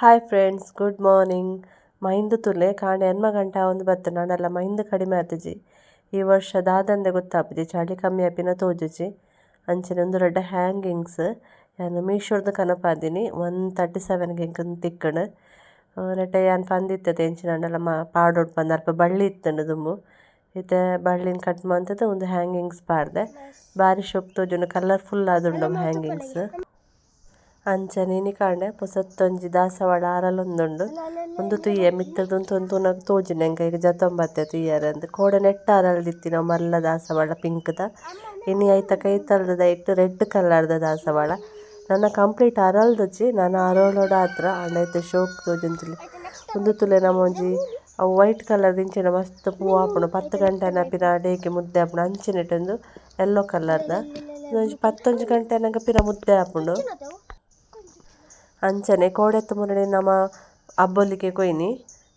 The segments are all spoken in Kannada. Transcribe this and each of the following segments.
ಹಾಯ್ ಫ್ರೆಂಡ್ಸ್ ಗುಡ್ ಮಾರ್ನಿಂಗ್ ಮೈಂದು ತುಲೆ, ಕಾಣೆ ಎನ್ಮ ಗಂಟ ಒಂದು ಬತ್ತು. ನಾನೆಲ್ಲ ಮೈಂದು ಕಡಿಮೆ ಆತುಜಿ ಈ ವರ್ಷ ದಾದಂದೆ ಗೊತ್ತಾಪುಜಿ ಚಳಿ ಕಮ್ಮಿ ಆಪಿನ ತೋಜುಜಿ ಅಂಚನೆ ಒಂದು ರಡ್ಡ ಹ್ಯಾಂಗಿಂಗ್ಸ್ ಯಾನು ಮೀಶೋರ್ದು ಕನಪಾದಿನಿ. ಒನ್ ತರ್ಟಿ ಸೆವೆನ್ಗೆ ಹಿಂಗೆ ತಿಕ್ಕಣ. ಯಾನ್ ಪಂದಿತ್ತದ ಎಂಚಿನಂಡಲ ಮ, ಪಾಡೋಡ್ ಪಂದ್ ಅಲ್ಪ ಬಳ್ಳಿ ಇತ್ತಂಡು ದುಂಬು ಇತ್ತೆ ಬಳ್ಳಿನ್ ಕಟ್ ಮಂತದ ಒಂದು ಹ್ಯಾಂಗಿಂಗ್ಸ್ ಪಾಡ್ದೆ. ಬಾರಿ ಶೋಕ್ ತೋಜುಂಡು ಕಲರ್ಫುಲ್ ಆದುಂಡು ಹ್ಯಾಂಗಿಂಗ್ಸ್ ಅಂಚನೆ ಇನಿ ಕಾಂಡೆ ಪೊಸತ್ತೊಂಜಿ ದಾಸವಾಳ ಆರಲೊಂದುಂಡು ಉಂದು ತುಯ್ಯ ಮಿತ್ತುರ್ದು ಉಂತು ತೂನಗ ತೋಜುಂಡು ಎಂಕ ಈಗ ಜತೊಂಬತ್ತೆ ತುಯ್ಯರೆ ಅಂದ್. ಕೋಡೆ ನೆಟ್ಟ್ ಆರಲ್ದಿತ್ತಿನ ಮಲ್ಲ ದಾಸವಾಳ, ಪಿಂಕ್ದ. ಇನಿ ಐತ ಕೈತಲ್ದ ದೈಟ್ ರೆಡ್ ಕಲರ್ದ ದಾಸವಾಳ. ನನ್ನ ಕಂಪ್ಲೀಟ್ ಅರಲ್ದುಜಿ ನಾನು ಅರೋಳೋಡ ಹತ್ರ ಆಂಡೈತೆ ಶೋಕ್ ತೋಜುಂದುಲ್ಲೆ ಉಂದು ತುಲೆ ನಮೊಂಜಿ ಅವು ವೈಟ್ ಕಲರ್ ಇಂಚಿನ ಮಸ್ತ್ ಪೂ ಆಪುಂಡು ಪತ್ತು ಗಂಟೆನ ಪಿರ ಡೇಕೆ ಮುದ್ದೆ ಆಪುಂಡು ಅಂಚಿನೆಟೊಂದು ಯೆಲ್ಲೋ ಕಲರ್ದ. ಒಂಜಿ ಪತ್ತೊಂಜಿ ಗಂಟೆನಗ ಪಿರ ಮುದ್ದೆ ಆಪುಂಡು ಅಂಚನೆ ಕೋಡೆತ್ತ ಮುನಡೆ ನಮ ಅಬ್ಬೊಲಿಗೆ ಕೊಯ್ನಿ.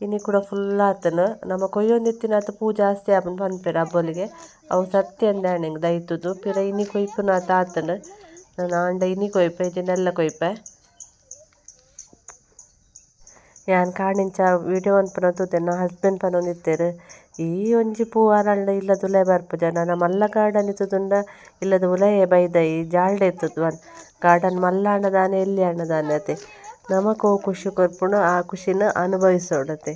ಇನಿ ಕೂಡ ಫುಲ್ ಆತನ. ನಮ್ಮ ಕೊಯ್ಯೊಂದಿತ್ತಿನ ಆತ ಪೂ ಜಾಸ್ತಿ ಆಪುಂಡು ಪನ್ಪೆರ್ ಅಬ್ಬೊಲಿಗೆ ಅವು ಸತ್ಯ ಅಂದಾಣೆಂಗ್ ದೈತುದು. ಪಿರ ಇನಿ ಕೊಯ್ಪುನ ಆತ ಆತನ. ನಾನು ಆಂಡ ಇನಿ ಕೊಯ್ಪೆ ಇಜಿನೆಲ್ಲ ಕೊಯ್ಪೆ. ಯಾನ್ ಕಾಣಿಂಚ ವಿಡಿಯೋ ಮನ್ಪುನ ನಾ ಹಸ್ಬೆಂಡ್ ಪನೊಂದಿತ್ತೇರು ಈ ಒಂಜಿ ಪೂ ಅರಲ್ಡ ಇಲ್ಲದ ಜನ. ಬರ್ಪುಜ ನಾನು ಮಲ್ಲ ಗಾರ್ಡನ್ ಇತ್ತುದುಂಡ ಇಲ್ಲದ ಉಲೆಯೇ ಬೈದ ಈ ಜಾಳ್ಡೆ ಅಂದ್ ಗಾರ್ಡನ್ ಮಲ್ಲ ಆಂಡದಾನೆ ಎಲ್ಲಿ ಅತೆ ನಮಕ್ ಓ ಖುಷಿ ಕೊರ್ಪುಂಡು ಆ ಖುಷಿನ ಅನುಭವಿಸೋಡತೆ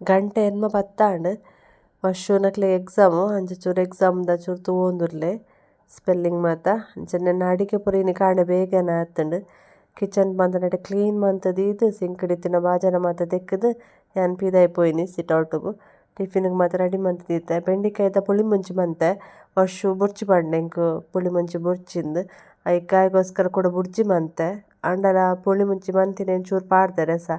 ಗಂಟೆ ಎನ್ಮ ಬತ್ತಾಂಡ್ ವರ್ಷುನಕ್ಲೆ ಎಕ್ಸಾಮು ಅಂಚ ಚೂರು ಎಕ್ಸಾಮ್ದ ಚೂರು ತೂವೊಂದುರ್ಲೆ. ಸ್ಪೆಲ್ಲಿಂಗ್ ಮಾತ? ಅಂಚನೆ ನನ್ನ ಅಡಿಗೆ ಪೂರ ಇನಿ ಕಾಂಡೆ ಬೇಗನೆ ಆತುಂಡು. ಕಿಚನ್ ಬಂದ ನಡೆ ಕ್ಲೀನ್ ಮಂತುದೀದ್ ಸಿಂಕ್ ಡಿತ್ತಿನ ಬಾಜನ ಮಾತ ತೆಕ್ಕದು ಯಾನ್ ಪಿದೈ ಪೋಯಿನಿ ಸಿಟೌಟ್ಗ್ ಟಿಫಿನ್ಗ್ ಮಾತ್ರ ರೆಡಿ ಮಂತುದೀತೆ ಬೆಂಡಿಕಾಯ್ದ ಪುಳಿ ಮುಂಚಿ ಮಂತೆ. ವರ್ಷು ಬುರ್ಚಿ ಪಂಡೆ ಎಂಕ್ ಪುಳಿ ಮುಂಚಿ ಬುರ್ಚಿಂದ್. ಐಕ್ ಕಾಯ್ಗೋಸ್ಕರ ಕೂಡ ಬುರ್ಜಿ ಮಂತೆ. ಅಂಡಲ ಪುಳಿ ಮುಂಚಿ ಮಂತಿನ ಚೂರು ಪಾಡ್ದೆ ರಸ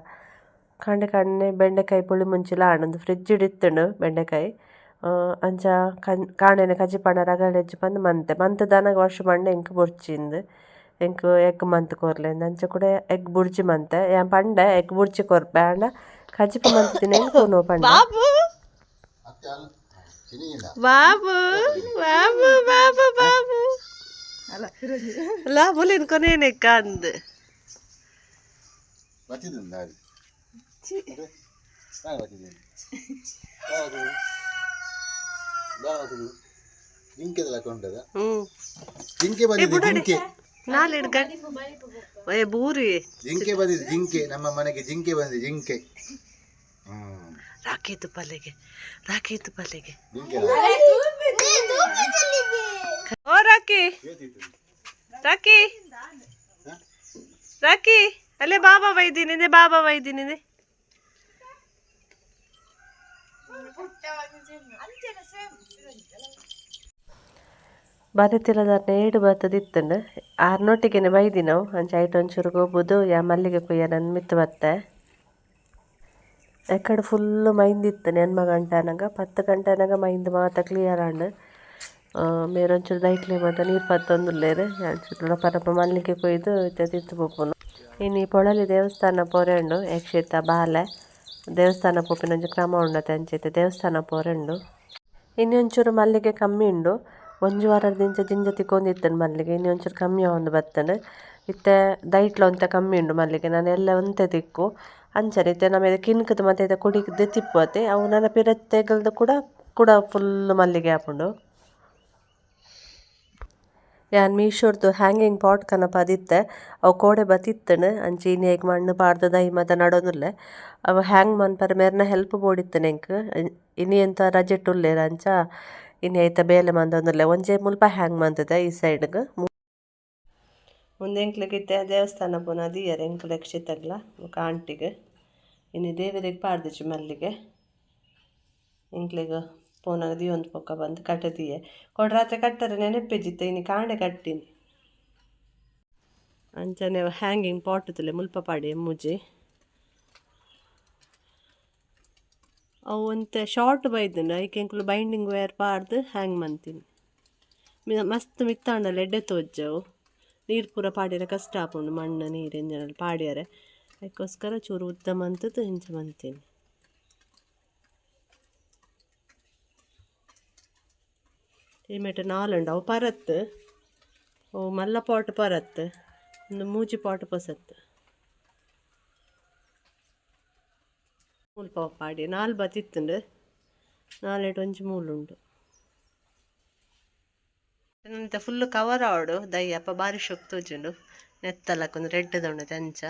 ಕಂಡೆ ಕಾಂಡೆ ಬೆಂಡೆಕಾಯಿ ಪುಳಿ ಮುಂಚಿಲ ಆಂಡ್ ಉಂದು ಫ್ರಿಡ್ಜ್ಡ್ ಇತ್ತುಂಡು ಬೆಂಡೆಕಾಯಿ. ಅಂಚ ಕಾಣೆನ ಕಜಿ ಪಣ ಪಂದ್ ಮಂತೆ. ಮಂತುದಾನಗ ವರ್ಷ ಪಂಡ ಎಂಕ್ ಬೊರ್ಚಿಂದ್. ಎಂಕ್ ಎಗ್ ಮಂತ್ ಕೊರ್ಲೆಂದ್. ಅಂಚ ಕೂಡ ಎಗ್ ಬುರ್ಜಿ ಮಂತೆ. ಯಾನ್ ಪಂಡೆ ಎಗ್ ಬುರ್ಜಿ ಕೊರ್ಪೆ ಆಂಡ ಕಜಿಪ ಮಂತುದಿನ ಎಂಕ್ ಕೊನೊ ಪಂಡ. ಬಾಬು ಬಾಬು ಬಾಬು ಬಾಬು. ಲಾ ಬುಲಿನ್ ಕೊನೇನೆ ಕಂದ್? ಬತ್ತಿದ್ದುಂಡ ಅದು ಬಾಯ್ ಬತ್ತಿದ್ದು ಬಾಯ್ ಬತ್ತಿದ್ದು ಜಿಂಕೆದೆಲ್ಲ ಕೊಂಡದ? ಹ್ಮ್. ಜಿಂಕೆ ಬಂದಿದೆ ಜಿಂಕೆ. ಬೂರಿ. ಜಿಂಕೆ ಬಂದಿದೆ ಜಿಂಕೆ. ನಮ್ಮ ಮನೆಗೆ ಜಿಂಕೆ ಬಂದಿದೆ ಜಿಂಕೆ. ಹ್ಮ್ ತುಪ್ಪಲ್ಲಿಗೆ ಪಲ್ಲೆಗೆ. ರಾಕಿ ಪಲ್ಲೆಗೆ ಜಿಂಕೆ ಓ ರಾಕಿ. ರಾಕಿ. ರಾಕಿ ಅಲ್ಲೇ ಬಾಬಾ ವೈದ್ಯನಿದೆ ಬಾಬಾ ವೈದ್ಯನಿದೆ ಬರತಿಲ್ಲದ ನೇಡು ಬತ್ತದಿತ್ತಂಡು ಆರ್ನೊಟ್ಟಿಗೆನೆ ಬೈದಿ ನಾವು. ಅಂಚೆ ಐಟ್ ಹೋಗ್ಬೋದು. ಯಾ ಮಲ್ಲಿಗೆ ಕೊಯ್ಯ ನನ್ನ ಮಿತ್ತು ಬತ್ತೆ ಎಕ್ಕಡೆ ಫುಲ್ಲು ಮೈಂದಿತ್ತು ನೆನ್ಮ ಗಂಟೆನಾಗ ಪತ್ತು ಗಂಟೆನಾಗ ಮೈಂದು ಮಾತ ಕ್ಲಿಯರ್ ಆಂಡ್ ಮೇರೊಂಚೂರು ದೈಕ್ಲೆ ಮಾತ ನೀರು ಪತ್ತೊಂದುಲ್ಲೇರು ಒಂಚೂರು ಪರಪ ಮಲ್ಲಿಗೆ ಕೊಯ್ದು ಇತ್ತೆ ತಿತ್ತು ಪೋಪುನು ಇನ್ನು ಈ ಪೊಳಲಿ ದೇವಸ್ಥಾನ ಪೋರೆಂಡು ಯಕ್ಷಿತ ಬಾಲೆ ದೇವಸ್ಥಾನ ಪೋಪಿನ ಒಂಜಿ ಕ್ರಮ ಉಂಡತೆ ಅಂಚೈತೆ ದೇವಸ್ಥಾನ ಪೋರೆಂಡು ಇನ್ನೊಂಚೂರು ಮಲ್ಲಿಗೆ ಕಮ್ಮಿ ಉಂಡು ಒಂಜಿ ವಾರದ ದಿಂಚ ಜಿಂಜ ತಿಕ್ಕೊಂದಿತ್ತಂಡು ಮಲ್ಲಿಗೆ ಇನ್ನು ಒಂಚೂರು ಕಮ್ಮಿ ಆವೊಂದು ಬತ್ತಂಡು ಇತ್ತೆ ದೈಟ್ಲ ಒಂತೆ ಕಮ್ಮಿ ಉಂಡು ಮಲ್ಲಿಗೆ ನಾನು ಎಲ್ಲ ಒಂತೆ ತಿಕ್ಕು ಅಂಚನೆ ಇತ್ತೆ ನಮಗೆ ಕಿನ್ಕದ ಮತ್ತೆ ಇತ್ತೆ ಕುಡಿಕದೆ ತಿಪ್ಪುವತೆ ಅವು ನೆನಪಿರ ಪಿರ ತೆಗಲ್ದು ಕೂಡ ಕೂಡ ಫುಲ್ ಮಲ್ಲಿಗೆ ಆಪುಂಡು ಯಾನ್ ಮೀಶೋರ್ದು ಹ್ಯಾಂಗಿಂಗ್ ಪಾಟ್ ಕನಪ ಅದಿತ್ತೆ. ಅವು ಕೋಡೆ ಬತ್ತಿತ್ತನು ಅಂಚಿ ಹೇಗೆ ಮಣ್ಣು ಪಾಡ್ದು ದೈ ಮತ ನಡೋದಿಲ್ಲೆ. ಅವು ಹ್ಯಾಂಗ್ ಮನ್ಪರ ಮೇರ್ನ ಹೆಲ್ಪ್ ಬೋಡಿತ್ತನೆ ಎಂಕ್ ಇನಿ ಎಂತ ರಜೆ ಟುಲ್ಲೇರ ಅಂಚ ಇನ್ನು ಐತ ಬೇಲೆ ಮಂದೊಂದಿಲ್ಲ ಒಂಜೆ ಮುಲ್ಪ ಹ್ಯಾಂಗ್ ಮಂದಿದೆ ಈ ಸೈಡ್ಗೆ ಮುಂದೆ ಎಂಕ್ಲೆಗಿತ್ತೆ ದೇವಸ್ಥಾನ ಪುನಃ ದಿಯರ್ ಎಂಕ್ ರಕ್ಷಿತಗ್ಲ ಬೊಕ ಆಂಟಿಗ್. ಇನ್ನು ದೇವರಿಗೆ ಪಾಡ್ದಿಚ್ಚು ಮಲ್ಲಿಗೆ. ಎಂಕ್ಲೆಗ್ ಪೋನಗ ಒಂದು ಪೊಕ್ಕ ಬಂದು ಕಟ್ಟದಿಯೆ. ಕೊಡ್ರಾತ್ರೆ ಕಟ್ಟರೆ ನೆನಪಿಜಿತ್ತೆ ಇನ್ನು ಕಾಂಡೆ ಕಟ್ಟಿನಿ. ಅಂಚನೆ ಹ್ಯಾಂಗಿಂಗ್ ಪಾಟುತ್ತಲೆ ತುಲೆ ಮುಲ್ಪ ಪಾಡಿ ಮುಜಿ ಅವು ಒಂತೆ ಶಾರ್ಟ್ ಬೈದಿನ ಐಕೆ ಇಂಕ್ಲು ಬೈಂಡಿಂಗ್ ವೇರ್ ಪಾಡ್ದು ಹ್ಯಾಂಗ್ ಮಂತೀನಿ. ಮಸ್ತ್ ಮಿತ್ತಾಂಡಲ್ಲ ಎಡ್ಡೆ ತೋಜ್ಜವು. ನೀರು ಪೂರ ಪಾಡಿರ ಕಷ್ಟ ಆಪುಂಡು ಮಣ್ಣು, ನೀರು ಎಂಜನಲ್ಲಿ ಪಾಡ್ಯಾರೆ. ಅದಕ್ಕೋಸ್ಕರ ಚೂರು ಉದ್ದ ಅಂತ ಹಿಂಚೆ ಮಂತೀನಿ ಈ ಮೇಟ ನಾಲುಂಡು, ಅವು ಪರತ್ ಅವು ಮಲ್ಲ ಪಾಟ್ ಪರತ್ ಒಂದು ಮೂಜಿ ಪಾಟ್ ಪೊಸತ್ತು. ಮೂಲ್ ಪಾವು ಪಾಡಿ. ನಾಲ್ ಬತ್ತಿತ್ತುಂಡು ನಾಲೆಟ್ ಒಂಜಿ ಮೂಲುಂಡು. ನಂತ ಫುಲ್ ಕವರ್ ಆವಡು ದಯ್ಯಪ್ಪ ಬಾರಿ ಶೊಕ್ ತೋಜುಂಡು. ನೆತ್ತಲಕ್ಕೊಂದು ರೆಡ್ ದೊಂಡು ಅಂಚ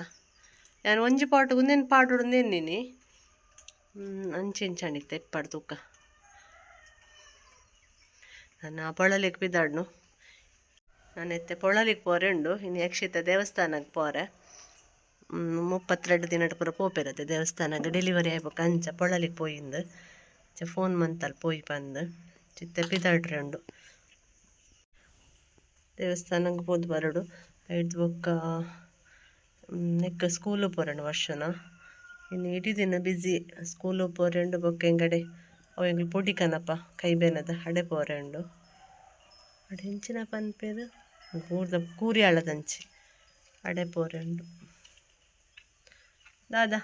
ನಾನು ಒಂಜಿ ಪಾಟ್ ಉಂದೆನ್ ಪಾಡು ನೆನ್ನಿನಿ. ಅಂಚೆಂಚಾಣಿತ್ತ ಇಪ್ಪಡು ತೂಕ. ನಾನು ಆ ಪೊಳಲಿಗೆ ಬಿದ್ದಾಡ್ನು ನಾನು ಎತ್ತೆ ಪೊಳಲಿಗೆ ಪೋರೆ ಉಂಡು, ಇನ್ನು ಯಕ್ಷಿತ ದೇವಸ್ಥಾನಕ್ಕೆ ಪೋರೆ. ಮುಪ್ಪತ್ತೆರಡು ದಿನಡ್ ಪೂರ ಪೋಪಿರತ್ತೆ ದೇವಸ್ಥಾನಕ್ಕೆ ಡೆಲಿವರಿ ಆಯ್ಬೇಕು ಅಂಚ ಪೊಳಲಿಗೆ ಪೋಯಿಂದು. ಫೋನ್ ಮಂತಲ್ಲಿ ಪೋಯಿ ಬಂದು ಚಿತ್ತ ಬಿದ್ದಾಡ್ರಿ ಉಂಡು. ದೇವಸ್ಥಾನಕ್ಕೆ ಹೋದ್ ಬರಡು. ಐದು ಬೊಕ್ಕ ನೆಕ್ಕ ಸ್ಕೂಲ್ ಪೋರಣ ವರ್ಷನ. ಇನ್ನು ಇಡೀ ದಿನ ಬ್ಯುಸಿ ಸ್ಕೂಲ್ ಪೋರೆಂಡು ಬೊಕ್ಕ ಎಂಗಡೆ ಅವು ಎಂಗ್ಳು ಪೊಡಿ ಕನಪ ಕೈ ಬೇನದ ಹಡೆ ಪೋರೆಂಡು. ಅಡೆ ಹೆಂಚಿನ ಪನ್ಪೇದು? ಕೂರ್ದ ಕೂರಿ ಆಳದಂಚಿ ಅಡೆ ಪೋರೆಂಡು. ದಾದಾ.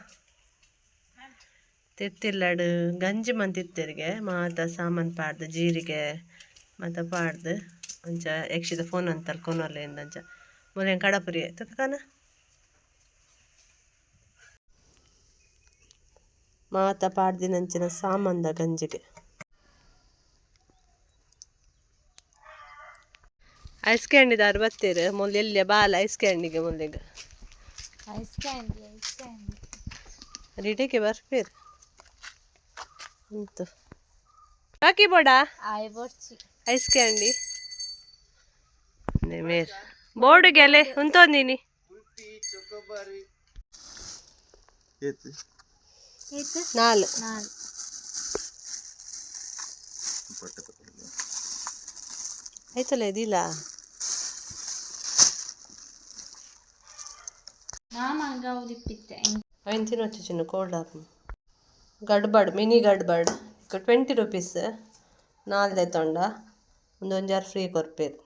ತಿತ್ತಿಲ್ಲಡು ಗಂಜಿ ಮಂತಿತ್ತರಿಗೆ ಮಾತ ಸಾಮಾನು ಪಾಡ್ದು, ಜೀರಿಗೆ ಮಾತ ಪಾಡ್ದು ಅಂಚ ಯಕ್ಷಿದ ಫೋನ್ ಅಂತ ಕೊನೊಲೆಯಿಂದ ಅಂಚ ಮೊಲೆ ಕಡಪುರಿ ತಕನ ಮಾತ ಪಾಡ್ದಿನಂಚಿನ ಸಾಮಂದ ಗಂಜಿಗೆ. ಐಸ್ ಕ್ಯಾಂಡಿದಾರು ಬತ್ತೀರಿ ಮೊನ್ನೆ ಎಲ್ಲಿ ಬಾಲ ಐಸ್ ಕ್ಯಾಂಡಿಗೆ ಮೊನ್ನೆಗ ಐಸ್ ಕ್ಯಾಂಡಿ ಐಸ್ ಕ್ಯಾಂಡಿ ರಿಟಿಗೆ ಬರ್ಪೇರು ಅಂತು ಬಾಕಿ ಬೋಡ ಐಸ್ ಕ್ಯಾಂಡಿ ಮೇರ್ ಬೋರ್ಡ್ ಗೆಲೆ ಉಂತೊಂದಿನಿ ಕುಲ್ಫಿ ಚೊಕೊಬಾರಿ. ಏತ್? ಇದು ನಾಲ್ ನಾನು நாலு நாலு ಆಯ್ತಲ್ಲ ಇದಿಲ್ಲ ಐನ್ ತಿನ್ನೋಚು ಚಿನ್ನು cold gadbad mini gadbad. Twenty rupees ನಾಲ್ದೆ ತೊಂಡ. ಒಂದೊಂಜಾರು ಫ್ರೀ ಕೊರ್ಪೇರು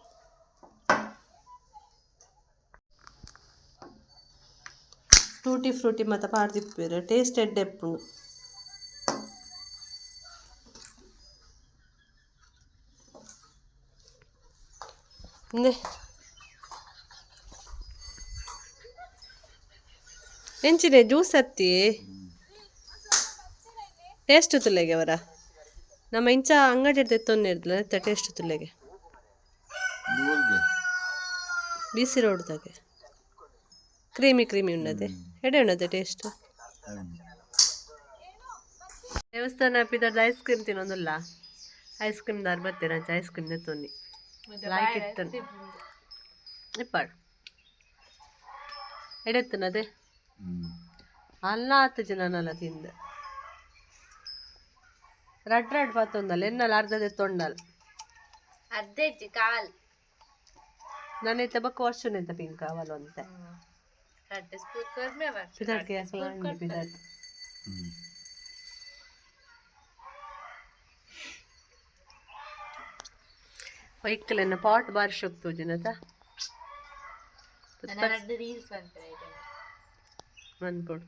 ಟೂಟಿ ಫ್ರೂಟಿ ಮತ್ತು ಪಾಡ್ದಿಪ್ಪೇರು ಟೇಸ್ಟ್ ಎಡ್ಡೆಪ್ಪು ಎಂಚಿನ ಜ್ಯೂಸ್ ಹತ್ತಿ. ಟೇಸ್ಟ್ ತುಲೆಗೆ ಅವರ. ನಮ್ಮ ಇಂಚ ಅಂಗಡಿ ಹಿಡ್ದು ನೆತ್ತ ಟೇಸ್ಟ್ ತುಲೆಗೆ ಬಿಸಿ ರೋಡ್ದಾಗೆ ಕ್ರೀಮಿ ಕ್ರೀಮಿ ಉಣ್ಣದೆ. ಎಡೆ ಉಣ್ಣದೆ ಟೇಸ್ಟ್ ದೇವಸ್ಥಾನ ಪಿದರ್ದು ಐಸ್ ಕ್ರೀಮ್ ತಿನ್ನೋದಿಲ್ಲ. ಐಸ್ ಕ್ರೀಮ್ ದಾರ್ ಬರ್ತೇನೆ ಅಂಚೆ ಐಸ್ ಕ್ರೀಮ್ ತೊನ್ನಿ. ಲಾಯ್ಕ್ ಇತ್ತು ಇಪ್ಪಾಡು ಎಡೆತ್ತನದೆ ಅಲ್ಲ ಹತ್ತು ಜನನಲ್ಲ ತಿಂದ. ರಡ್ ರಡ್ ಪತ್ತೊಂದಲ್ಲ ಎನ್ನಲ್ಲ ಅರ್ಧದ ತೊಂಡಲ್. ಅರ್ಧ ಕಾಲ್ ನನ್ನ ಇತ್ತ ಬಕ್ಕ ಅಂತ ಪಿಂಕ್ ಅವಲ್ಲ ಅಂತ. ರಡ್ಡೆ ಸ್ಪೂನ್ ಕರ್ಮೆ ಪಿದಾಡ್ಗೆ ಪಿದಾಡ್ ಹ್ಮ್ ವೈಕಲ್ ಪಾಟ್ ಬಾರಿ ಶೋಕ್ತು ಜನತ ನನ್ನ ರಡ್ಡು ರೀಲ್ಸ್ ಬಂತಾರೆ ಬಂದ್ಕೊಡು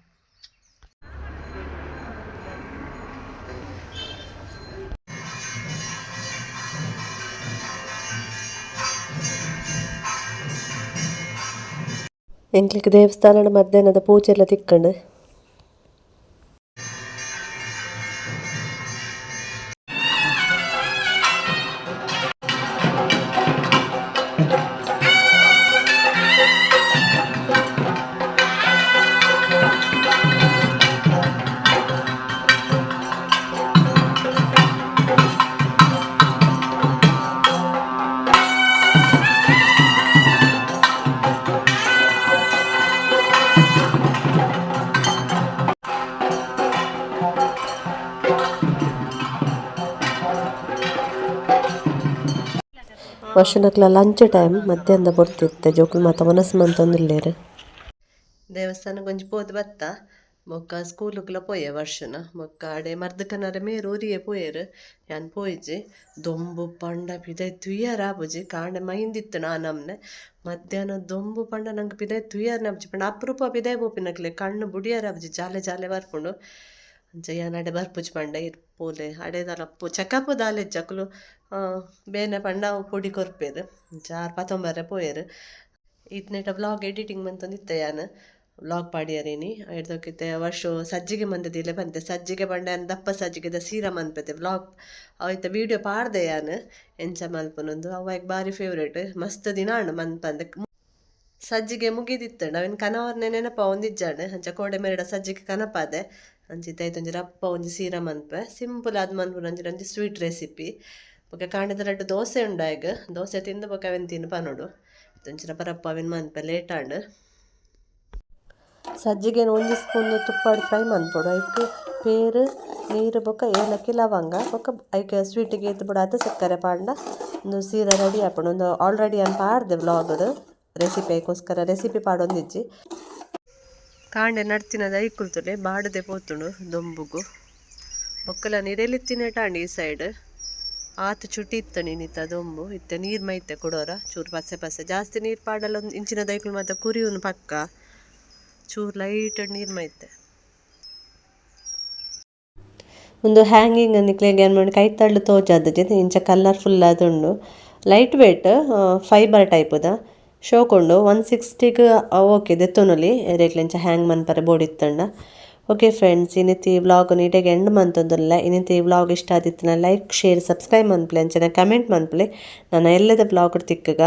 ಎಂಕ್ಲಿಕ್ಕೆ ದೇವಸ್ಥಾನದ ಮಧ್ಯಾಹ್ನದ ಪೂಜೆ ಎಲ್ಲ ತಿಕ್ಕೊಂಡು ವರ್ಷನಕ್ಲ ಲಂಚ್ ಟೈಮ್ ಮಧ್ಯಾಹ್ನ ಬರ್ತಿತ್ತೆ. ಜೋಕುಲು ಮಾತ ಮನಸ್ಸು ಮಂತೊಂದುಲ್ಲೇರು ದೇವಸ್ಥಾನಕ್ಕೆ ಒಂಜಿ ಪೋದು ಬತ್ತ? ಬೊಕ್ಕ ಸ್ಕೂಲುಕ್ಲ ಪೋಯೆ ವರ್ಷನ? ಮೊಕ್ಕ ಅಡೆ ಮರ್ದಕನರ ಮೇರು ಊರಿಗೆ ಪೋಯೆರ್? ಯಾನ್ ಪೋಯಿಜಿ? ದೊಂಬು ಪಂಡ ಪಿದೈ ತುಯ್ಯಾರ ಆಪುಜಿ? ಕಾಂಡೆ ಮೈಂದಿತ್ತು ನಾ ನಮ್ನೆ. ಮಧ್ಯಾಹ್ನ ದೊಂಬು ಪಂಡ ನಂಗೆ ಪಿದೈ ತುಯ್ಯಾರ ನಬ್ಜಿ ಪಂಡ ಅಪರೂಪ ಪಿದೈ ಪೋಪಿನಕ್ಲೆ ಕಣ್ಣು ಬುಡಿಯರ್ ಆಪುಜಿ. ಜಾಲೆ ಜಾಲೆ ಬರ್ಪುಂಡು. ಅಂಚ ಯಾನ್ ಅಡೆ ಬರ್ಪುಜಿ ಪಂಡ. ಇರ್ ಪೋಲೆ ಅಡೆದಲ ಪು ಚೆಕಪ್ ದಾಲೆ ಜಕ್ಲು ಬೇನೆ ಪಂಡ ಪೊಡಿ ಕೊರ್ಪೇರು ಅಂಚ ಆರು ಪತ್ತೊಂಬರೆ ಪೋಯೆರ್. ಇತ್ನೆಟ ವ್ಲಾಗ್ ಎಡಿಟಿಂಗ್ ಮಂತೊಂದಿತ್ತ ಯಾನ್. ವ್ಲಾಗ್ ಪಾಡಿಯರೇನಿ ಐಡ್ದಕ್ಕಿತ್ತೆ ವರ್ಷ ಸಜ್ಜಿಗೆ ಮಂದದಿಲ್ಲ ಬಂತೆ ಸಜ್ಜಿಗೆ ಬಂಡೆ ಅನ್ ದಪ್ಪ ಸಜ್ಜಿಗೆದ ಸೀರ ಮನ್ಪೆತೆ ವ್ಲಾಗ್ ಅವೈತ ವೀಡಿಯೋ ಪಾಡ್ದೆ ಯಾನ್. ಎಂಚ ಮಲ್ಪನೊಂದು ಅವಾಗ ಬಾರಿ ಫೇವ್ರೇಟ್ ಮಸ್ತ್ ದಿನ ಅಣ್ಣ ಮನ್ಪಂದೆ ಸಜ್ಜಿಗೆ ಮುಗಿದಿತ್ತಂಡ ಅವಿನ ಕನವರ್ನೆ ನೆನಪ ಒಂದಿಜ್ಜಾಂಡ್ ಅಂಚ ಕೋಡೆ ಮೇರೆಡ ಸಜ್ಜಿಗೆ ಕನಪಾದೆ ಅಂಚಿತ್ತ ಐತೊಂಜಿ ರಪ್ಪ ಒಂಜಿ ಸೀರ ಮನ್ಪೆ ಸಿಂಪಲ್ ಆದ್ ಮನ್ಪುನ ಒಂಜಿ ಒಂಜಿ ಸ್ವೀಟ್ ರೆಸಿಪಿ ಬೊಕ ಕಾಂಡದ ರಡ್ಡ್ ದೋಸೆ ಉಂಡಾಯ್ಗ ದೋಸೆ ತಿಂದು ಬೊಕ ಅವೆನ್ ತಿನ್ನು ಪನೋಡು ಪರಪ್ಪ ಅವೆನ್ ಮನ್ಪ ಲೇಟ್ ಆಂಡ್ ಸಜ್ಜಿಗೆ ಒಂಜಿ ಸ್ಪೂನ್ ತುಪ್ಪಾಡು ಫ್ರೈ ಮನ್ಪೊಡು ಐಕ್ ಪೇರು ನೀರು ಬೊಕ ಏಲಕ್ಕಿ ಲವಂಗ ಬೊಕ ಐಕ್ ಸ್ವೀಟಿಗೆ ಎದ್ದು ಬಿಡಾತ ಸಕ್ಕರೆ ಪಾಂಡ ಒಂದು ಸೀರೆ ರೆಡಿ ಆಪುಂಡು ಒಂದು ಆಲ್ರೆಡಿ ಅನ್ ಪಾಡ್ದೆ ವ್ಲಾಗ್ಡ್ ರೆಸಿಪಿ ಐಕೋಸ್ಕರ ರೆಸಿಪಿ ಪಾಡೊಂದಿಜ್ಜಿ ಕಾಂಡೆ ನಡ್ತಿನದ ಐಕುಲ್ತುಲೆ ಬಾಡದೆ ಪೋತುಂಡು ದೊಂಬುಗು ಬೊಕ್ಕಲ ನಿರೆಲಿತ್ತಿನೇಟಾಂಡ್ ಈ ಸೈಡ್ ಆತ ಇತ್ತು ನಿತ್ತ ದೊಂಬು ಇತ್ತ ನೀರು ಮೈತೆ ಕೊಡೋರ? ಚೂರು ಪಸೆ ಪಸೆ ಜಾಸ್ತಿ ನೀರ್ ಪಾಡಲ್ಲ. ಒಂದು ಇಂಚಿನ ದೈಕ್ಲು ಮಾತ ಕುರಿಯೂನು ಪಕ್ಕ. ಚೂರು ಲೈಟ್ ನೀರು ಮೈತೆ ಒಂದು ಹ್ಯಾಂಗಿಂಗ್ ಅನ್ನಿಕ್ಲೆಗೆ ಏನು ಮಾಡಿ, ಕೈ ತಳ್ಳು ತೋಜಾದ ಜೊತೆ ಇಂಚ ಕಲರ್ಫುಲ್ ಆದುಂಡು. ಲೈಟ್ ವೇಟ್ ಫೈಬರ್ ಟೈಪದ ಶೋಕೊಂಡು ಒನ್ ಸಿಕ್ಸ್ಟಿಗೆ ಓಕೆ ದೆತ್ತೊನೊಲಿ. ರೇಕ್ಲೆಂಚ ಹ್ಯಾಂಗ್ ಮನ್ಪರೆ ಬೋಡಿತ್ತಂಡ ಓಕೆ ಫ್ರೆಂಡ್ಸ್ ಇನ್ನಿತಿ ವ್ಲಾಗ್ ನೀಟಾಗಿ ಎಂಡ್ ಮಂತೊಂದುಲ್ಲ ಇನ್ನಿತಿ ವ್ಲಾಗ್ ಇಷ್ಟ ಆದಿತ್ತಿನ ಲೈಕ್ ಶೇರ್ ಸಬ್ಸ್ಕ್ರೈಬ್ ಮನ್ಪ್ಲೆ ಅಂಚನೆ ಕಮೆಂಟ್ ಮನ್ಪ್ಲೆ ನಾನು ಎಲ್ಲದ ವ್ಲಾಗ್ ತಿಕ್ಕಗ